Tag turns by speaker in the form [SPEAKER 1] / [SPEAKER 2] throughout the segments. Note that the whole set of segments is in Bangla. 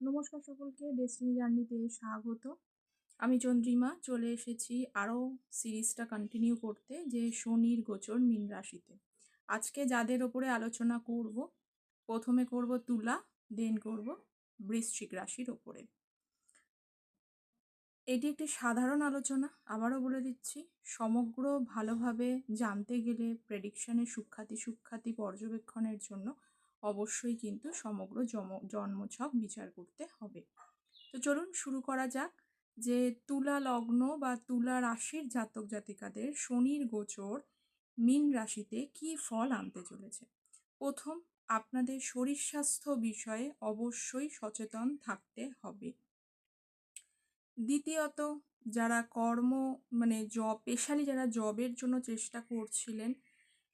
[SPEAKER 1] নমস্কার সকলকে ডেস্টিনি জার্নিতে স্বাগত। আমি চন্দ্রিমা, চলে এসেছি আরও সিরিজটা কন্টিনিউ করতে, যে শনির গোচর মীন রাশিতে। আজকে যাদের ওপরে আলোচনা করব, প্রথমে করব তুলা দেন করব বৃশ্চিক রাশির ওপরে। এটি একটি সাধারণ আলোচনা, আবারও বলে দিচ্ছি, সমগ্র ভালোভাবে জানতে গেলে প্রেডিকশনের সুখ্যাতি সুখ্যাতি পর্যবেক্ষণের জন্য অবশ্যই কিন্তু সমগ্র জন্মছক বিচার করতে হবে। তো চলুন শুরু করা যাক যে তুলা লগ্ন বা তুলা রাশির জাতক জাতিকাদের শনির গোচর মিন রাশিতে কি ফল আনতে চলেছে। প্রথম, আপনাদের শরীর স্বাস্থ্য বিষয়ে অবশ্যই সচেতন থাকতে হবে। দ্বিতীয়ত, যারা কর্ম মানে জব স্পেশালি যারা জবের জন্য চেষ্টা করছিলেন,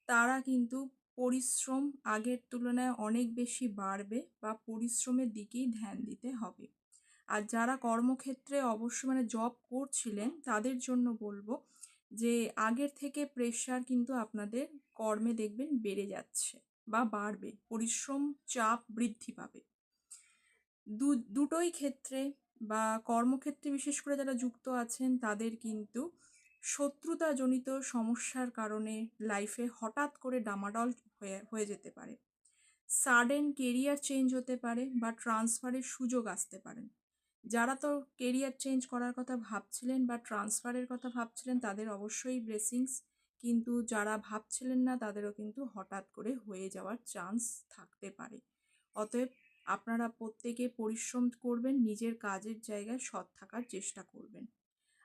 [SPEAKER 1] তারা কিন্তু পরিশ্রম আগের তুলনায় অনেক বেশি বাড়বে বা পরিশ্রমের দিকেই ধ্যান দিতে হবে। আর যারা কর্মক্ষেত্রে অবশ্য মানে জব করছিলেন, তাদের জন্য বলব যে, আগের থেকে প্রেশার কিন্তু আপনাদের কর্মে দেখবেন বেড়ে যাচ্ছে বা বাড়বে, পরিশ্রম চাপ বৃদ্ধি পাবে। দু, দুটোই ক্ষেত্রে বা কর্মক্ষেত্রে বিশেষ করে যারা যুক্ত আছেন, তাদের কিন্তু শত্রুতাজনিত সমস্যার কারণে লাইফে হঠাৎ করে ডামাডল হয়ে হয়ে যেতে পারে। সাডেন কেরিয়ার চেঞ্জ হতে পারে বা ট্রান্সফারের সুযোগ আসতে পারেন যারা তো কেরিয়ার চেঞ্জ করার কথা ভাবছিলেন বা ট্রান্সফারের কথা ভাবছিলেন, তাদের অবশ্যই ব্লেসিংস কিন্তু যারা ভাবছিলেন না, তাদেরও কিন্তু হঠাৎ করে হয়ে যাওয়ার চান্স থাকতে পারে। অতএব আপনারা প্রত্যেকে পরিশ্রম করবেন, নিজের কাজের জায়গায় সৎ থাকার চেষ্টা করবেন।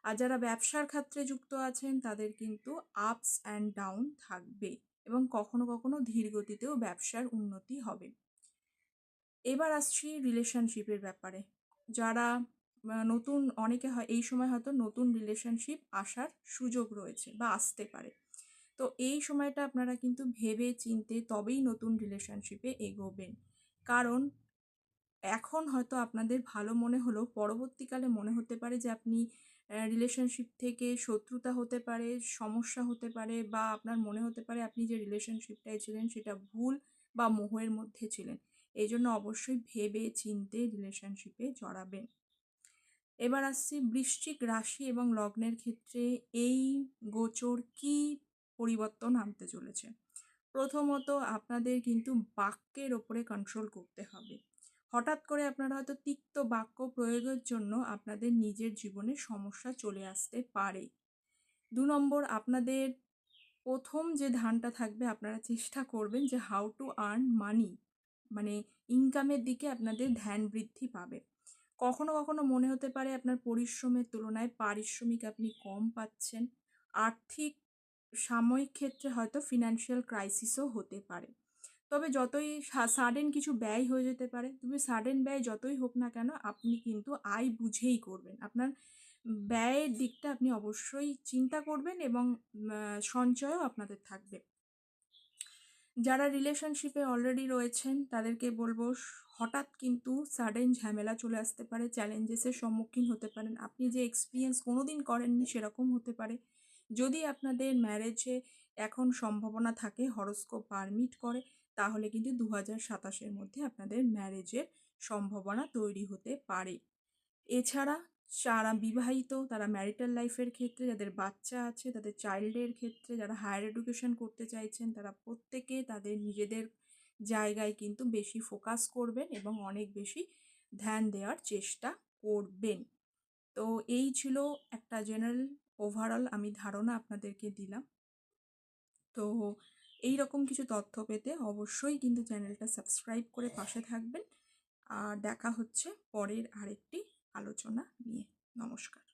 [SPEAKER 1] আর যারা ব্যবসার ক্ষেত্রে যুক্ত আছেন, তাদের কিন্তু আপস অ্যান্ড ডাউন থাকবে এবং কখনো কখনো ধীর গতিতেও ব্যবসার উন্নতি হবে। এবার আসছি রিলেশনশিপের ব্যাপারে। যারা নতুন, অনেকে হয়, এই সময় হয়তো নতুন রিলেশনশিপ আসার সুযোগ রয়েছে বা আসতে পারে। তো এই সময়টা আপনারা কিন্তু ভেবে চিনতে তবেই নতুন রিলেশনশিপে এগোবেন। কারণ এখন হয়তো আপনাদের ভালো মনে হলেও পরবর্তীকালে মনে হতে পারে যে আপনি রিলেশনশিপ থেকে শত্রুতা হতে পারে, সমস্যা হতে পারে বা আপনার মনে হতে পারে আপনি যে রিলেশনশিপটায় ছিলেন সেটা ভুল বা মোহের মধ্যে ছিলেন। এই জন্য অবশ্যই ভেবে চিনতে রিলেশনশিপে জড়াবেন। এবার আসছি বৃশ্চিক রাশি এবং লগ্নের ক্ষেত্রে এই গোচর কি পরিবর্তন আনতে চলেছে? প্রথমত আপনাদের কিন্তু বাক্যের ওপরে কন্ট্রোল করতে হবে। হঠাৎ করে আপনারা হয়তো তিক্ত বাক্য প্রয়োগের জন্য আপনাদের নিজের জীবনে সমস্যা চলে আসতে পারে। দু নম্বর, আপনাদের প্রথম যে ধানটা থাকবে, আপনারা চেষ্টা করবেন যে হাউ টু আর্ন মানি মানে ইনকামের দিকে আপনাদের ধ্যান বৃদ্ধি পাবে। কখনো কখনো মনে হতে পারে আপনার পরিশ্রমের তুলনায় পারিশ্রমিক আপনি কম পাচ্ছেন। আর্থিক সাময়িক ক্ষেত্রে হয়তো ফিনান্সিয়াল ক্রাইসিসও হতে পারে। তবে যতই সাডেন কিছু ব্যয় হয়ে যেতে পারে, তুমি সাডেন ব্যয় যতই হোক না কেন, আপনি কিন্তু আয় বুঝেই করবেন। আপনার ব্যয়ের দিকটা আপনি অবশ্যই চিন্তা করবেন এবং সঞ্চয়ও আপনাদের থাকবে। যারা রিলেশনশিপে অলরেডি রয়েছেন, তাদেরকে বলব, হঠাৎ কিন্তু সাডেন ঝামেলা চলে আসতে পারে চ্যালেঞ্জেসের সম্মুখীন হতে পারেন। আপনি যে এক্সপিরিয়েন্স কোনো দিন করেননি, সেরকম হতে পারে। যদি আপনাদের ম্যারেজে এখন সম্ভাবনা থাকে হরস্কোপ পারমিট করে, তাহলে কিন্তু দু হাজার সাতাশের মধ্যে আপনাদের ম্যারেজের সম্ভাবনা তৈরি হতে পারে। এছাড়া যারা বিবাহিত, তারা ম্যারিটাল লাইফের ক্ষেত্রে, যাদের বাচ্চা আছে, তাদের চাইল্ডের ক্ষেত্রে, যারা হায়ার এডুকেশন করতে চাইছেন, তারা প্রত্যেকে তাদের নিজেদের জায়গায় কিন্তু বেশি ফোকাস করবেন এবং অনেক বেশি ধ্যান দেওয়ার চেষ্টা করবেন। তো এই ছিল একটা জেনারেল ওভারঅল আমি ধারণা আপনাদেরকে দিলাম। তো এই রকম কিছু তথ্য পেতে অবশ্যই কিন্তু চ্যানেলটা সাবস্ক্রাইব করে পাশে থাকবেন। আর দেখা হচ্ছে পরের আরেকটি আলোচনা নিয়ে। নমস্কার।